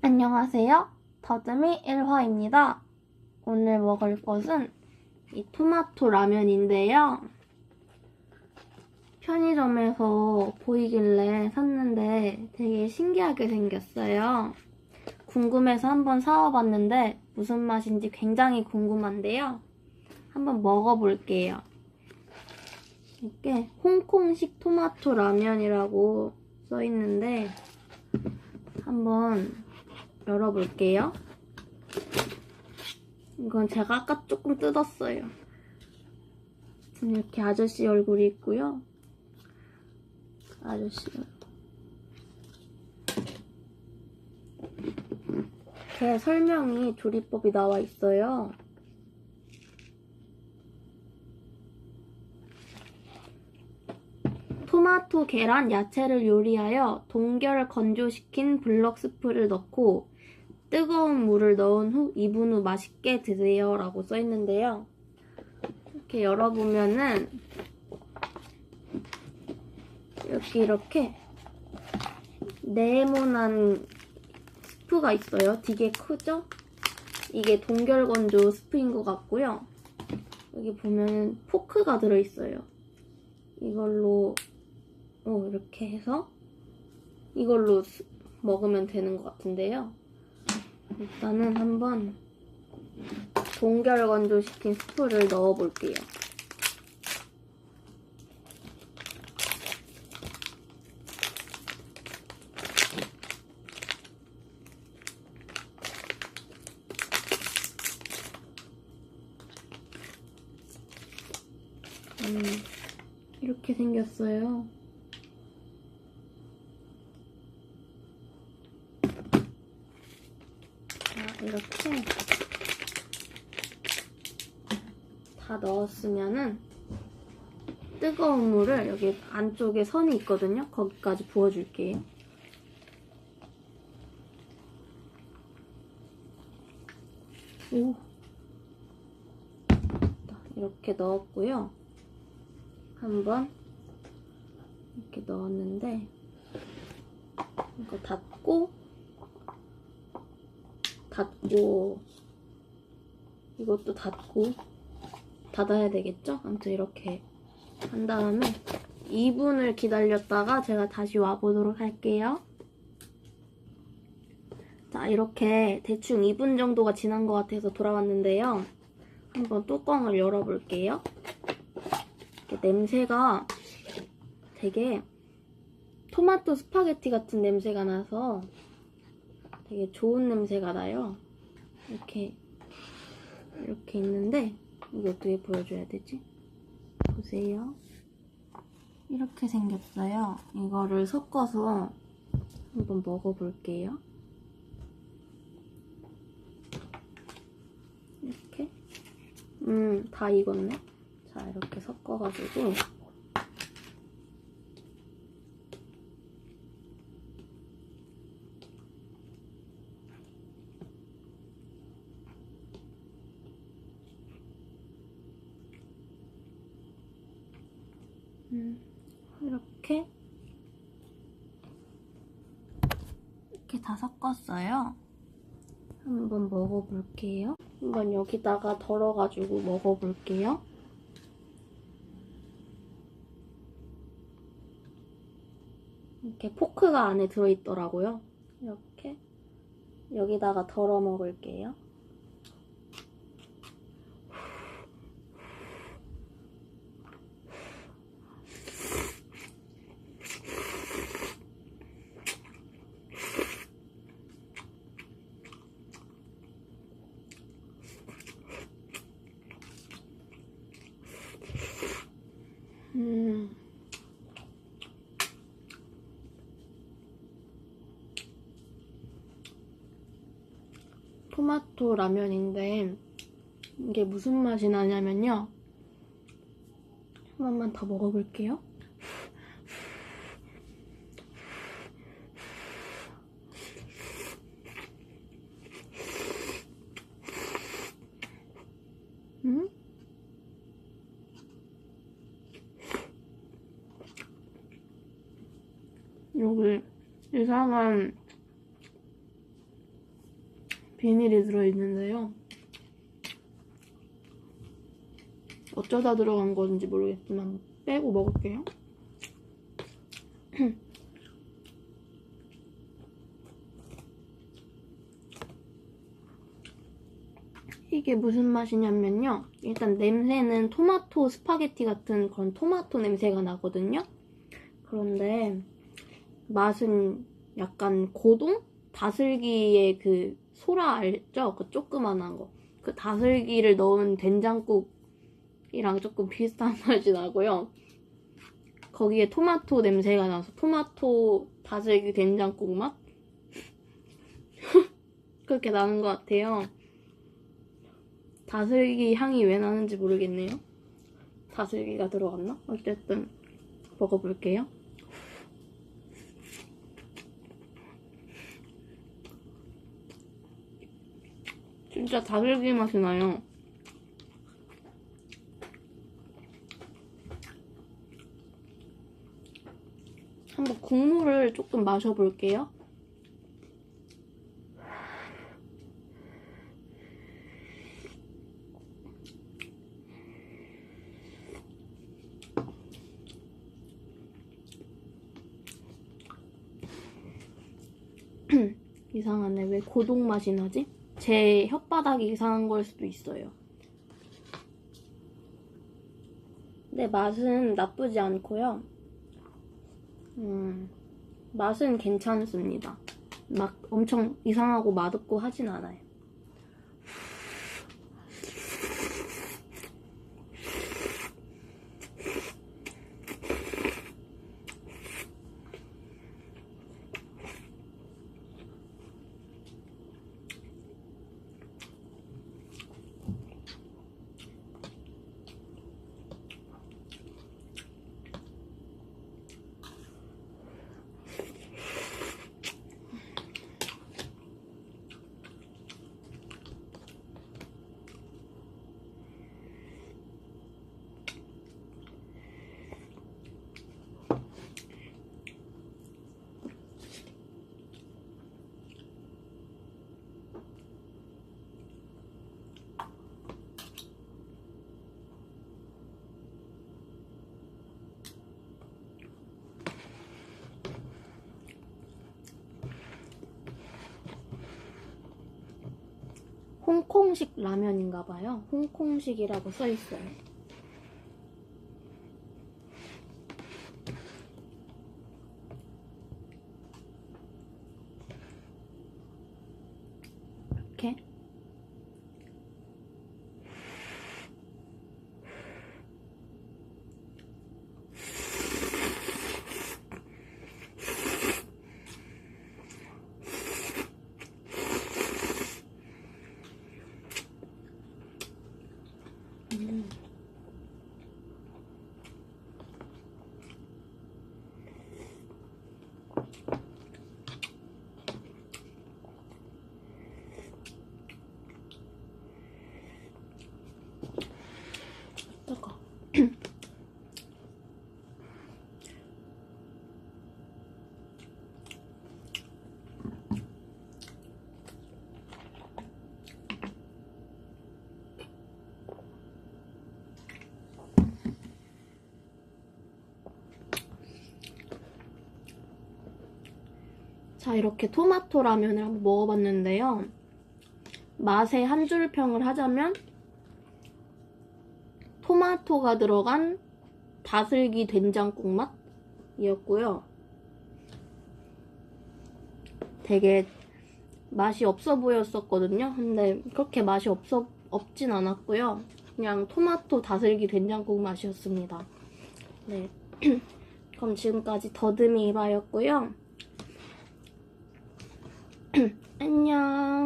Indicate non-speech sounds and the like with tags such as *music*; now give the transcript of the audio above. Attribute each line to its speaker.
Speaker 1: 안녕하세요. 더듬이 1화입니다. 오늘 먹을 것은 이 토마토 라면인데요. 편의점에서 보이길래 샀는데 되게 신기하게 생겼어요. 궁금해서 한번 사와봤는데 무슨 맛인지 굉장히 궁금한데요. 한번 먹어볼게요. 이게 홍콩식 토마토 라면이라고 써있는데 한번 열어볼게요. 이건 제가 아까 조금 뜯었어요. 이렇게 아저씨 얼굴이 있고요. 아저씨. 이렇게 설명이 조리법이 나와 있어요. 토마토, 계란, 야채를 요리하여 동결 건조시킨 블럭 스프를 넣고 뜨거운 물을 넣은 후 2분 후 맛있게 드세요 라고 써있는데요. 이렇게 열어보면은 이렇게 이렇게 네모난 스프가 있어요. 되게 크죠? 이게 동결 건조 스프인 것 같고요. 여기 보면은 포크가 들어있어요. 이걸로 어, 이렇게 해서 이걸로 스- 먹으면 되는 것 같은데요. 일단은 한번 동결 건조시킨 스프를 넣어볼게요. 음, 이렇게 생겼어요. 자, 이렇게 다 넣었으면은 뜨거운 물을 여기 안쪽에 선이 있거든요. 거기까지 부어줄게요. 오. 이렇게 넣었고요. 한번 이렇게 넣었는데 이거 닫고 닫고 이것도 닫고 닫아야 되겠죠? 아무튼 이렇게 한 다음에 2분을 기다렸다가 제가 다시 와보도록 할게요. 자, 이렇게 대충 2분 정도가 지난 것 같아서 돌아왔는데요. 한번 뚜껑을 열어볼게요. 냄새가 되게 토마토 스파게티 같은 냄새가 나서 되게 좋은 냄새가 나요. 이렇게 이렇게 있는데 이거 어떻게 보여줘야 되지? 보세요. 이렇게 생겼어요. 이거를 섞어서 한번 먹어볼게요. 이렇게 음, 다 익었네. 자, 이렇게 섞어가지고 음, 이렇게 이렇게 다 섞었어요. 한번 먹어볼게요. 한번 여기다가 덜어가지고 먹어볼게요. 이렇게 포크가 안에 들어있더라고요. 이렇게 여기다가 덜어 먹을게요. 음. 토마토 라면인데 이게 무슨 맛이 나냐면요. 한 번만 더 먹어볼게요. 음? 여기 이상한 비닐이 들어있는데요. 어쩌다 들어간 건지 모르겠지만 빼고 먹을게요. *clears throat* 이게 무슨 맛이냐면요. 일단 냄새는 토마토 스파게티 같은 그런 토마토 냄새가 나거든요. 그런데 맛은 약간 고동? 다슬기의 그 소라 알죠? 그 조그만한 거. 그 다슬기를 넣은 된장국이랑 조금 비슷한 *laughs* 맛이 나고요. 거기에 토마토 냄새가 나서 토마토 다슬기 된장국 맛? *laughs* 그렇게 나는 것 같아요. 다슬기 향이 왜 나는지 모르겠네요. 다슬기가 들어갔나? 어쨌든 먹어볼게요. 진짜 다슬기 맛이 나요. 한번 국물을 조금 마셔볼게요. *clears throat* 이상하네. 왜 고동 맛이 나지? 제 혓바닥이 이상한 걸 수도 있어요. 근데 맛은 나쁘지 않고요. 음, 맛은 괜찮습니다. 막 엄청 이상하고 맛없고 하진 않아요. 홍콩식 라면인가 봐요. 홍콩식이라고 써 있어요. 이렇게 뜨거. 자, 이렇게 토마토 라면을 한번 먹어봤는데요. 맛의 한 줄 평을 하자면 토마토가 들어간 다슬기 된장국 맛이었고요. 되게 맛이 없어 보였었거든요. 근데 그렇게 맛이 없어 없진 않았고요. 그냥 토마토 다슬기 된장국 맛이었습니다. 네. *clears throat* 그럼 지금까지 더듬이 이바였고요. *clears throat* 안녕.